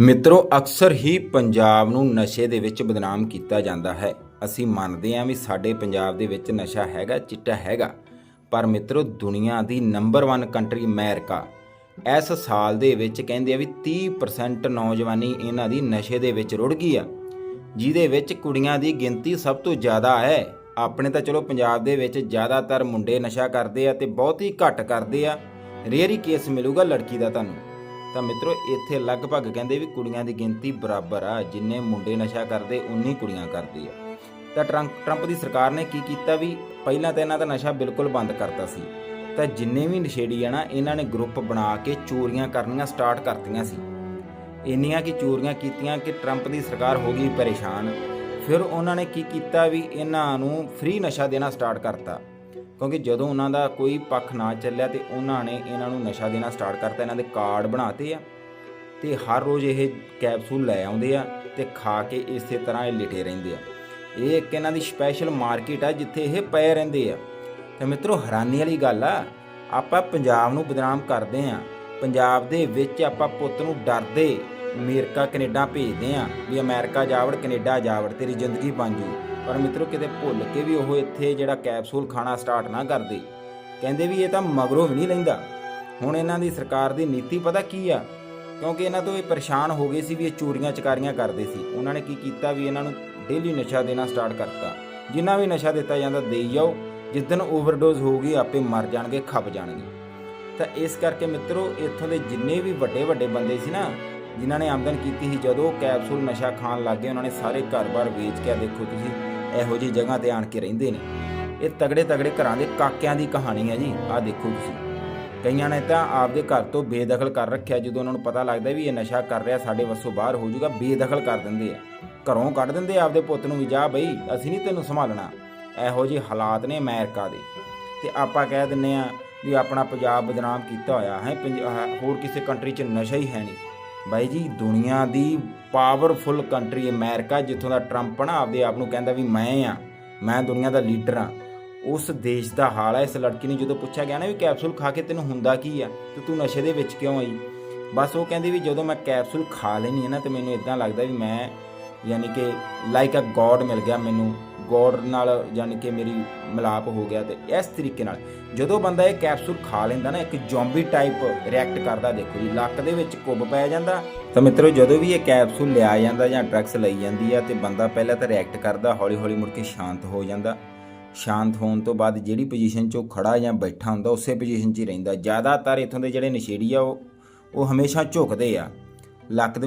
ਮਿੱਤਰੋ, ਅਕਸਰ ਹੀ ਪੰਜਾਬ ਨੂੰ ਨਸ਼ੇ ਦੇ ਵਿੱਚ ਬਦਨਾਮ ਕੀਤਾ ਜਾਂਦਾ ਹੈ। ਅਸੀਂ ਮੰਨਦੇ ਹਾਂ ਵੀ ਸਾਡੇ ਪੰਜਾਬ ਦੇ ਵਿੱਚ ਨਸ਼ਾ ਹੈਗਾ, ਚਿੱਟਾ ਹੈਗਾ। ਪਰ ਮਿੱਤਰੋ, ਦੁਨੀਆ ਦੀ ਨੰਬਰ 1 ਕੰਟਰੀ ਅਮਰੀਕਾ। ਇਸ ਸਾਲ ਦੇ ਵਿੱਚ ਕਹਿੰਦੇ ਆ ਵੀ 30% ਨੌਜਵਾਨੀ ਇਹਨਾਂ ਦੀ ਨਸ਼ੇ ਦੇ ਵਿੱਚ ਰੁੜ ਗਈ ਆ। ਜਿਹਦੇ ਵਿੱਚ ਕੁੜੀਆਂ ਦੀ ਗਿਣਤੀ ਸਭ ਤੋਂ ਜ਼ਿਆਦਾ ਹੈ। ਆਪਣੇ ਤਾਂ ਚਲੋ ਪੰਜਾਬ ਦੇ ਵਿੱਚ ਜ਼ਿਆਦਾਤਰ ਮੁੰਡੇ ਨਸ਼ਾ ਕਰਦੇ ਆ ਤੇ ਬਹੁਤ ਹੀ ਘੱਟ ਕਰਦੇ ਆ। ਰੇਅਰ ਹੀ ਕੇਸ ਮਿਲੂਗਾ ਲੜਕੀ ਦਾ ਤੁਹਾਨੂੰ। ਤਾਂ ਮਿੱਤਰੋ, ਇੱਥੇ ਲਗਭਗ ਕਹਿੰਦੇ ਵੀ ਕੁੜੀਆਂ ਦੀ ਗਿਣਤੀ ਬਰਾਬਰ ਆ। ਜਿੰਨੇ ਮੁੰਡੇ ਨਸ਼ਾ ਕਰਦੇ ਉਨੀ ਕੁੜੀਆਂ ਕਰਦੀ ਆ। ਤਾਂ ਟਰੰਪ ਟਰੰਪ ਦੀ ਸਰਕਾਰ ਨੇ ਕੀ ਕੀਤਾ ਵੀ, ਪਹਿਲਾਂ ਤਾਂ ਇਹਨਾਂ ਦਾ ਨਸ਼ਾ ਬਿਲਕੁਲ ਬੰਦ ਕਰਤਾ ਸੀ। ਤਾਂ ਜਿੰਨੇ ਵੀ ਨਸ਼ੇੜੀ ਆ ਨਾ, ਇਹਨਾਂ ਨੇ ਗਰੁੱਪ ਬਣਾ ਕੇ ਚੋਰੀਆਂ ਕਰਨੀਆਂ ਸਟਾਰਟ ਕਰਤੀਆਂ ਸੀ। ਇੰਨੀਆਂ ਕਿ ਚੋਰੀਆਂ ਕੀਤੀਆਂ ਕਿ ਟਰੰਪ ਦੀ ਸਰਕਾਰ ਹੋ ਗਈ ਪਰੇਸ਼ਾਨ। ਫਿਰ ਉਹਨਾਂ ਨੇ ਕੀ ਕੀਤਾ ਵੀ, ਇਹਨਾਂ ਨੂੰ ਫ੍ਰੀ ਨਸ਼ਾ ਦੇਣਾ ਸਟਾਰਟ ਕਰਤਾ। ਕਿਉਂਕਿ ਜਦੋਂ ਉਹਨਾਂ ਦਾ ਕੋਈ ਪੱਖ ਨਾ ਚੱਲਿਆ ਤੇ ਉਹਨਾਂ ਨੇ ਇਹਨਾਂ ਨੂੰ ਨਸ਼ਾ ਦੇਣਾ ਸਟਾਰਟ ਕਰਤਾ, ਇਹਨਾਂ ਦੇ ਕਾਰਡ ਬਣਾਤੇ ਆ ਤੇ ਹਰ ਰੋਜ਼ ਇਹ ਕੈਪਸੂਲ ਲੈ ਆਉਂਦੇ ਆ ਤੇ ਖਾ ਕੇ ਇਸੇ ਤਰ੍ਹਾਂ ਇਹ ਲਿਟੇ ਰਹਿੰਦੇ ਆ। ਇਹ ਇੱਕ ਇਹਨਾਂ ਦੀ ਸਪੈਸ਼ਲ ਮਾਰਕੀਟ ਆ ਜਿੱਥੇ ਇਹ ਪਏ ਰਹਿੰਦੇ ਆ। ਤੇ ਮਿੱਤਰੋ, ਹੈਰਾਨੀ ਵਾਲੀ ਗੱਲ ਆ, ਆਪਾਂ ਪੰਜਾਬ ਨੂੰ ਬਦਨਾਮ ਕਰਦੇ ਆ। ਪੰਜਾਬ ਦੇ ਵਿੱਚ ਆਪਾਂ ਪੁੱਤ ਨੂੰ ਡਰਦੇ ਅਮਰੀਕਾ, ਕੈਨੇਡਾ ਭੇਜਦੇ ਆ ਵੀ ਅਮਰੀਕਾ ਜਾਵੜ, ਕੈਨੇਡਾ ਜਾਵੜ, ਤੇਰੀ ਜ਼ਿੰਦਗੀ ਬਣ ਜੂ। ਪਰ ਮਿੱਤਰੋ, ਕਿਤੇ ਭੁੱਲ ਕੇ ਵੀ ਉਹ ਇੱਥੇ ਜਿਹੜਾ ਕੈਪਸੂਲ ਖਾਣਾ ਸਟਾਰਟ ਨਾ ਕਰਦੇ। ਕਹਿੰਦੇ ਵੀ ਇਹ ਤਾਂ ਮਗਰੋਂ ਵੀ ਨਹੀਂ ਲੈਂਦਾ। ਹੁਣ ਇਹਨਾਂ ਦੀ ਸਰਕਾਰ ਦੀ ਨੀਤੀ ਪਤਾ ਕੀ ਆ? ਕਿਉਂਕਿ ਇਹਨਾਂ ਤੋਂ ਇਹ ਪਰੇਸ਼ਾਨ ਹੋ ਗਏ ਸੀ ਵੀ ਇਹ ਚੋਰੀਆਂ, ਚਕਾਰੀਆਂ ਕਰਦੇ ਸੀ। ਉਹਨਾਂ ਨੇ ਕੀ ਕੀਤਾ ਵੀ ਇਹਨਾਂ ਨੂੰ ਡੇਲੀ ਨਸ਼ਾ ਦੇਣਾ ਸਟਾਰਟ ਕਰਤਾ। ਜਿੰਨਾ ਵੀ ਨਸ਼ਾ ਦਿੱਤਾ ਜਾਂਦਾ, ਦੇਈ ਜਾਓ। ਜਿੱਦਨ ਓਵਰਡੋਜ਼ ਹੋਊਗੀ, ਆਪੇ ਮਰ ਜਾਣਗੇ, ਖੱਪ ਜਾਣਗੇ। ਤਾਂ ਇਸ ਕਰਕੇ ਮਿੱਤਰੋ, ਇੱਥੋਂ ਦੇ ਜਿੰਨੇ ਵੀ ਵੱਡੇ ਵੱਡੇ ਬੰਦੇ ਸੀ ਨਾ ਜਿਨ੍ਹਾਂ ਨੇ ਆਮਦਨ ਕੀਤੀ ਸੀ, ਜਦੋਂ ਕੈਪਸੂਲ ਨਸ਼ਾ ਖਾਣ ਲੱਗੇ ਉਹਨਾਂ ਨੇ ਸਾਰੇ ਘਰ-ਬਾਰ ਵੇਚ ਕੇ ਦੇਖੋ ਤੁਸੀਂ, ਇਹੋ ਜਿਹੀ ਜਗ੍ਹਾ ਤੇ ਆਣ ਕੇ ਰਹਿੰਦੇ ਨੇ। ਇਹ ਤਗੜੇ ਤਗੜੇ ਘਰਾਂ ਦੇ ਕਾਕਿਆਂ ਦੀ ਕਹਾਣੀ ਹੈ ਜੀ, ਆਹ ਦੇਖੋ ਤੁਸੀਂ। ਕਈਆਂ ਨੇ ਤਾਂ ਆਪਦੇ ਘਰ ਤੋਂ ਬੇਦਖਲ ਕਰ ਰੱਖਿਆ, ਜਦੋਂ ਉਹਨਾਂ ਨੂੰ ਪਤਾ ਲੱਗਦਾ ਵੀ ਇਹ ਨਸ਼ਾ ਕਰ ਰਿਹਾ, ਸਾਡੇ ਵੱਸੋਂ ਬਾਹਰ ਹੋ ਜਾਊਗਾ, ਬੇਦਖਲ ਕਰ ਦਿੰਦੇ ਆ। ਘਰੋਂ ਕੱਢ ਦਿੰਦੇ ਆਪਦੇ ਪੁੱਤ ਨੂੰ ਵੀ, ਜਾ ਬਈ, ਅਸੀਂ ਨਹੀਂ ਤੈਨੂੰ ਸੰਭਾਲਣਾ। ਇਹੋ ਜਿਹੇ ਹਾਲਾਤ ਨੇ ਅਮਰੀਕਾ ਦੇ। ਤੇ ਆਪਾਂ ਕਹਿ ਦਿੰਨੇ ਆ ਵੀ ਆਪਣਾ ਪੰਜਾਬ ਬਦਨਾਮ ਕੀਤਾ ਹੋਇਆ ਹੈ, ਪੰਜ- ਹੋਰ ਕਿਸੇ ਕੰਟਰੀ 'ਚ ਨਸ਼ਾ ਹੀ ਹੈ ਨਹੀਂ। ਬਾਈ ਜੀ, ਦੁਨੀਆ ਦੀ ਪਾਵਰਫੁਲ ਕੰਟਰੀ ਅਮਰੀਕਾ, ਜਿੱਥੋਂ ਦਾ ਟਰੰਪ ਨਾ ਆਪਦੇ ਆਪ ਨੂੰ ਕਹਿੰਦਾ ਵੀ ਮੈਂ ਆ, ਮੈਂ ਦੁਨੀਆ ਦਾ ਲੀਡਰ ਆ। ਉਸ ਦੇਸ਼ ਦਾ ਹਾਲ ਹੈ ਇਸ ਲੜਕੀ ਨੂੰ ਜਦੋਂ ਪੁੱਛਿਆ ਗਿਆ ਨਾ ਵੀ ਕੈਪਸੂਲ ਖਾ ਕੇ ਤੈਨੂੰ ਹੁੰਦਾ ਕੀ ਆ, ਤੇ ਤੂੰ ਨਸ਼ੇ ਦੇ ਵਿੱਚ ਕਿਉਂ ਆਈ? ਬਸ ਉਹ ਕਹਿੰਦੀ ਵੀ ਜਦੋਂ ਮੈਂ ਕੈਪਸੂਲ ਖਾ ਲੈਣੀ ਹੈ ਨਾ, ਤੇ ਮੈਨੂੰ ਇਦਾਂ ਲੱਗਦਾ ਵੀ ਮੈਂ, ਯਾਨੀ ਕਿ ਲਾਈਕ ਅ ਗੋਡ ਮਿਲ ਗਿਆ ਮੈਨੂੰ। ਗੋਡ ਨਾਲ ਯਾਨੀ ਕਿ ਮੇਰੀ ਮਿਲਾਪ ਹੋ ਗਿਆ ਤੇ ਇਸ ਤਰੀਕੇ ਨਾਲ ਜਦੋਂ ਬੰਦਾ ਇਹ ਕੈਪਸੂਲ ਖਾ ਲੈਂਦਾ ਨਾ, ਇੱਕ ਜ਼ੋਂਬੀ ਟਾਈਪ ਰਿਐਕਟ ਕਰਦਾ, ਦੇਖੋ ਜੀ, ਲੱਕ ਦੇ ਵਿੱਚ ਕੁੱਬ ਪੈ ਜਾਂਦਾ। ਤਾਂ ਮਿੱਤਰੋ, ਜਦੋਂ ਵੀ ਇਹ ਕੈਪਸੂਲ ਲਿਆ ਜਾਂਦਾ ਜਾਂ ਡਰੱਗਸ ਲਈ ਜਾਂਦੀ ਆ ਤੇ ਬੰਦਾ ਪਹਿਲਾਂ ਤਾਂ ਰਿਐਕਟ ਕਰਦਾ ਹੌਲੀ ਹੌਲੀ ਮੁੜ ਕੇ ਸ਼ਾਂਤ ਹੋ ਜਾਂਦਾ। ਸ਼ਾਂਤ ਹੋਣ ਤੋਂ ਬਾਅਦ ਜਿਹੜੀ ਪੋਜੀਸ਼ਨ 'ਚ ਉਹ ਖੜਾ ਜਾਂ ਬੈਠਾ ਹੁੰਦਾ, ਉਸੇ ਪੋਜੀਸ਼ਨ 'ਚ ਹੀ ਰਹਿੰਦਾ। ਜ਼ਿਆਦਾਤਰ ਇਥੋਂ ਦੇ ਜਿਹੜੇ ਨਸ਼ੇੜੀ ਆ, ਉਹ ਉਹ ਹਮੇਸ਼ਾ ਝੁਕਦੇ ਆ। ਲੱਕ ਦੇ